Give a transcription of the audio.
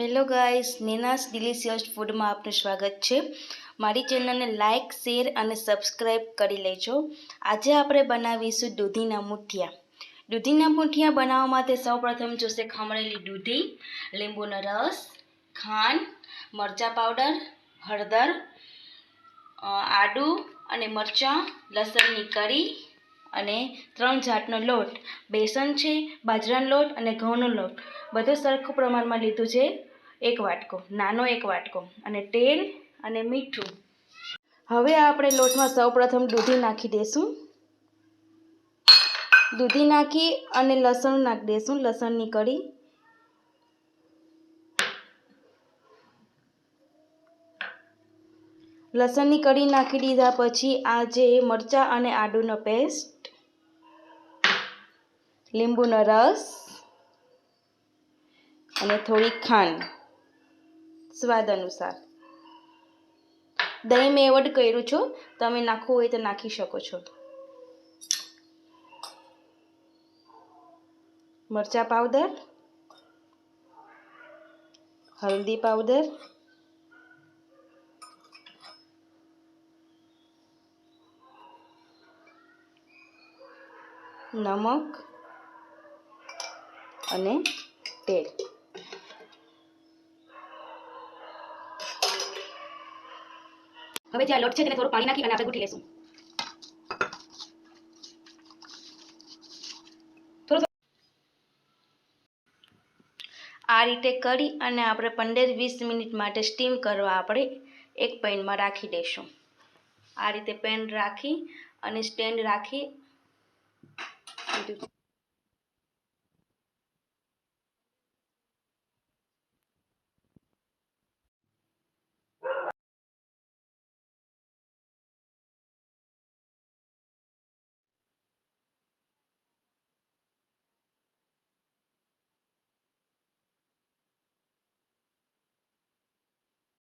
Hello guys નીનાસ delicious ફૂડમાં આપનું સ્વાગત છે. મારી ચેનલને લાઇક શેર અને સબસ્ક્રાઈબ કરી લેજો. આજે આપણે બનાવીશું દૂધીના મુઠિયા. દૂધીના મુઠિયા બનાવવા માટે સૌપ્રથમ જોશે ખમણેલી દૂધી, લીંબુનો રસ, ખાંડ, મરચાં પાવડર, હળદર આડું અને મરચાં, લસણની કરી અને ત્રણ જાતનો લોટ. બેસન છે, બાજરાનો લોટ અને ઘઉંનો લોટ. બધું સરખું પ્રમાણમાં લીધું છે. એક વાટકો, નાનો એક વાટકો અને તેલ અને મીઠું. હવે આપણે લોટમાં સૌપ્રથમ દૂધી નાખી દઈશું દૂધી નાખી અને લસણ નાખી દઈશું લસણની કળી. લસણની કળી નાખી દીધા પછી આ જે મરચાં અને આદુનો પેસ્ટ, લીંબુનો રસ અને થોડી ખાંડ. સ્વાદ અનુસાર. દહીં મેં એવોર્ડ કર્યું છું, તમે નાખવું હોય તો નાખી શકો છો. મરચા પાવડર, હલ્દી પાવડર, નમક અને તેલ. હવે જે આ લોટ છે તેને થોડું પાણી નાખી અને આપણે ગૂંથી લેશું આ રીતે કરી અને આપણે પંદર વીસ મિનિટ માટે સ્ટીમ કરવા આપણે એક પેનમાં રાખી દઈશું. આ રીતે પેન રાખી અને સ્ટેન્ડ રાખી.